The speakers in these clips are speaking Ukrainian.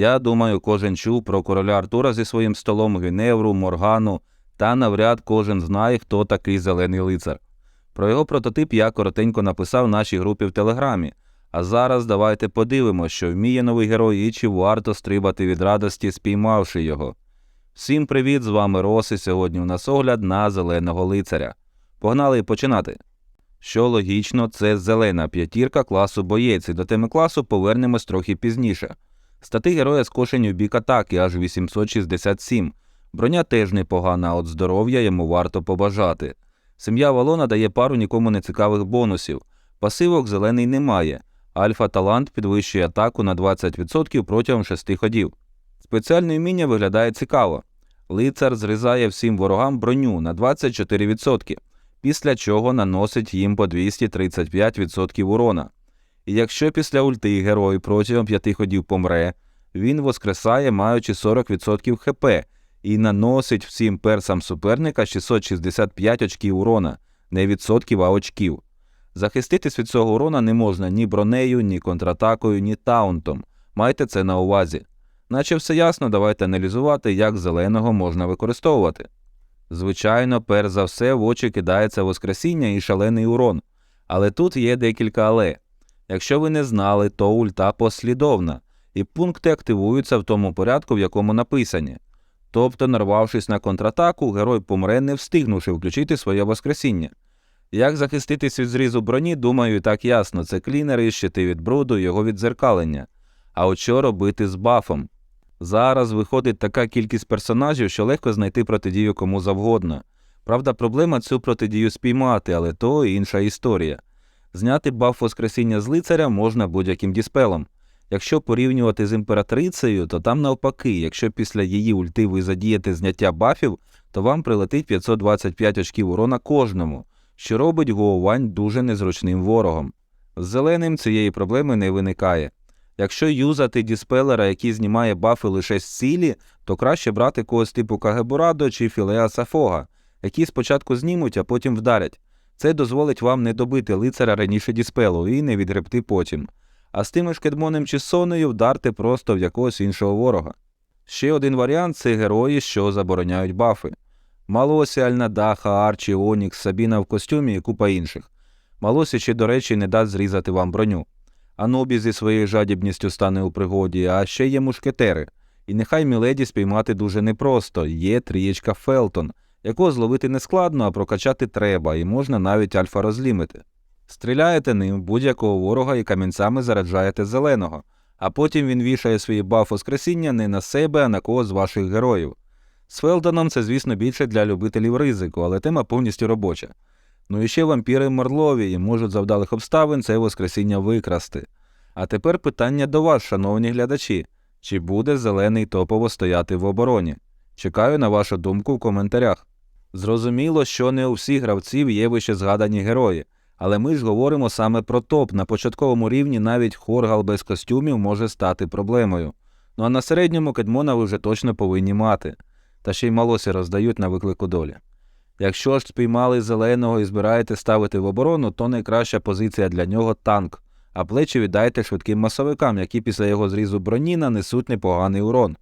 Я думаю, кожен чув про короля Артура зі своїм столом Гвіневру, Моргану, та навряд кожен знає, хто такий зелений лицар. Про його прототип я коротенько написав нашій групі в Телеграмі. А зараз давайте подивимося, що вміє новий герой і чи варто стрибати від радості, спіймавши його. Всім привіт, з вами Рос, і сьогодні у нас огляд на зеленого лицаря. Погнали починати. Що логічно, це зелена п'ятірка класу боєць, і до теми класу повернемось трохи пізніше. Стати героя скошені в бік атаки аж 867. Броня теж непогана, а от здоров'я йому варто побажати. Сім'я Валона дає пару нікому не цікавих бонусів. Пасивок зелений немає. Альфа талант підвищує атаку на 20% протягом 6 ходів. Спеціальне вміння виглядає цікаво. Лицар зрізає всім ворогам броню на 24%, після чого наносить їм по 235% урона. Якщо після ульти герой протягом 5 ходів помре, він воскресає, маючи 40% хп, і наносить всім персам суперника 665 очків урона, не відсотків, а очків. Захиститись від цього урона не можна ні бронею, ні контратакою, ні таунтом. Майте це на увазі. Наче все ясно, давайте аналізувати, як зеленого можна використовувати. Звичайно, перш за все в очі кидається воскресіння і шалений урон. Але тут є декілька але. Якщо ви не знали, то ульта послідовна, і пункти активуються в тому порядку, в якому написані. Тобто, нарвавшись на контратаку, герой помре, не встигнувши включити своє воскресіння. Як захиститись від зрізу броні, думаю, і так ясно, це клінери, щити від бруду, його відзеркалення. А от що робити з бафом? Зараз виходить така кількість персонажів, що легко знайти протидію кому завгодно. Правда, проблема цю протидію спіймати, але то інша історія. Зняти баф воскресіння з лицаря можна будь-яким діспелом. Якщо порівнювати з імператрицею, то там навпаки, якщо після її ульти ви задієте зняття бафів, то вам прилетить 525 очків урона кожному, що робить Гоувань дуже незручним ворогом. З зеленим цієї проблеми не виникає. Якщо юзати діспелера, який знімає бафи лише з цілі, то краще брати когось типу Кагебурадо чи Філеа Сафога, які спочатку знімуть, а потім вдарять. Це дозволить вам не добити лицаря раніше діспелу і не відгребти потім. А з тими ж чи сонею вдарте просто в якогось іншого ворога. Ще один варіант це герої, що забороняють бафи. Малосі, Альнадаха, Арчі, Онікс, Сабіна в костюмі і купа інших. Малосі ще, до речі, не дасть зрізати вам броню. Анобі зі своєю жадібністю стане у пригоді, а ще є мушкетери. І нехай Міледі спіймати дуже непросто, є трієчка Фелтон, якого зловити не складно, а прокачати треба, і можна навіть альфа розлімити. Стріляєте ним будь-якого ворога і камінцями заряджаєте зеленого, а потім він вішає свої баф воскресіння не на себе, а на когось з ваших героїв. З Фелтоном це, звісно, більше для любителів ризику, але тема повністю робоча. Ну і ще вампіри Марлові і можуть за вдалих обставин це воскресіння викрасти. А тепер питання до вас, шановні глядачі: чи буде зелений топово стояти в обороні? Чекаю на вашу думку в коментарях. Зрозуміло, що не у всіх гравців є вище згадані герої, але ми ж говоримо саме про топ. На початковому рівні навіть хоргал без костюмів може стати проблемою. Ну а на середньому кедмона ви вже точно повинні мати, та ще й малосі роздають на виклику долі. Якщо ж спіймали зеленого і збираєте ставити в оборону, то найкраща позиція для нього танк, а плечі віддайте швидким масовикам, які після його зрізу броні нанесуть непоганий урон.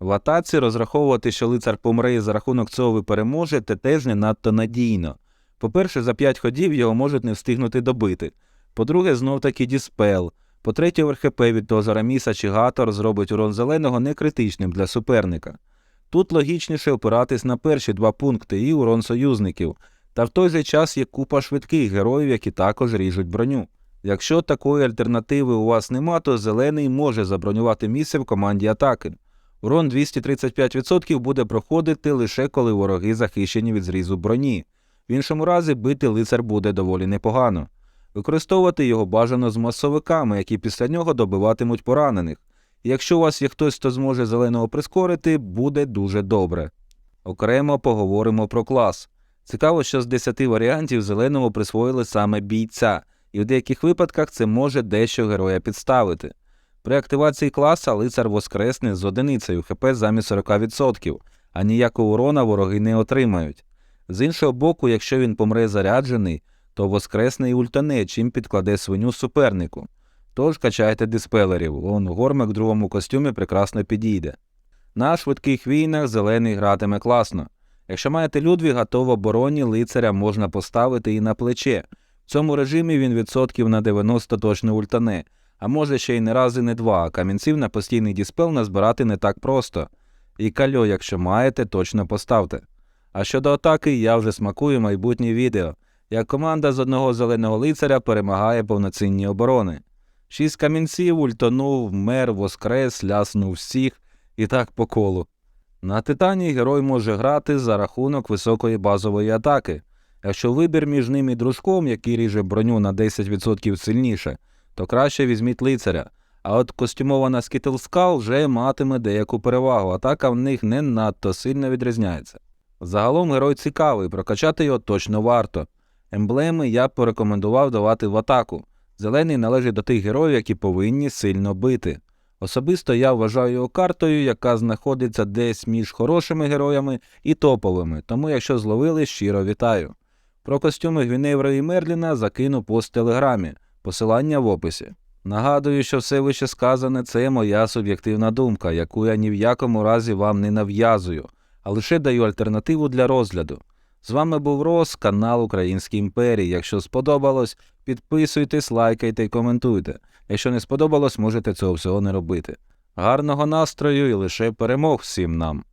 В атаці розраховувати, що лицар помре і за рахунок цього ви переможете, теж не надто надійно. По-перше, за 5 ходів його можуть не встигнути добити. По-друге, знов таки діспел. По-третє, в РХП від того Зараміса чи Гатор зробить урон зеленого некритичним для суперника. Тут логічніше опиратись на перші два пункти і урон союзників, та в той же час є купа швидких героїв, які також ріжуть броню. Якщо такої альтернативи у вас нема, то зелений може забронювати місце в команді атаки. Урон 235% буде проходити лише коли вороги захищені від зрізу броні. В іншому разі бити лицар буде доволі непогано. Використовувати його бажано з масовиками, які після нього добиватимуть поранених. Якщо у вас є хтось, хто зможе зеленого прискорити, буде дуже добре. Окремо поговоримо про клас. Цікаво, що з 10 варіантів зеленому присвоїли саме бійця, і в деяких випадках це може дещо героя підставити. При активації класа лицар воскресне з одиницею ХП замість 40%, а ніякого урона вороги не отримають. З іншого боку, якщо він помре заряджений, то воскресне і ультане, чим підкладе свиню супернику. Тож качайте диспелерів, он гормик в другому костюмі прекрасно підійде. На швидких війнах зелений гратиме класно. Якщо маєте Людвіга, то в обороні лицаря можна поставити і на плече. В цьому режимі він відсотків на 90 точно ультане, а може ще й не раз і не два, а камінців на постійний діспел назбирати не так просто. І кальо, якщо маєте, точно поставте. А щодо атаки, я вже смакую майбутнє відео, як команда з одного зеленого лицаря перемагає повноцінні оборони. Шість камінців ультонув, мер, воскрес, ляснув всіх і так по колу. На Титані герой може грати за рахунок високої базової атаки. Якщо вибір між ним і дружком, який ріже броню на 10% сильніше, то краще візьміть лицаря. А от костюмована скітлскал вже матиме деяку перевагу, атака в них не надто сильно відрізняється. Загалом герой цікавий, прокачати його точно варто. Емблеми я б порекомендував давати в атаку. Зелений належить до тих героїв, які повинні сильно бити. Особисто я вважаю його картою, яка знаходиться десь між хорошими героями і топовими, тому якщо зловили, щиро вітаю. Про костюми Гвіневра і Мерліна закину пост в телеграмі, посилання в описі. Нагадую, що все вище сказане це моя суб'єктивна думка, яку я ні в якому разі вам не нав'язую, а лише даю альтернативу для розгляду. З вами був Рос, канал Українській імперії. Якщо сподобалось, підписуйтесь, лайкайте і коментуйте. Якщо не сподобалось, можете цього всього не робити. Гарного настрою і лише перемог всім нам!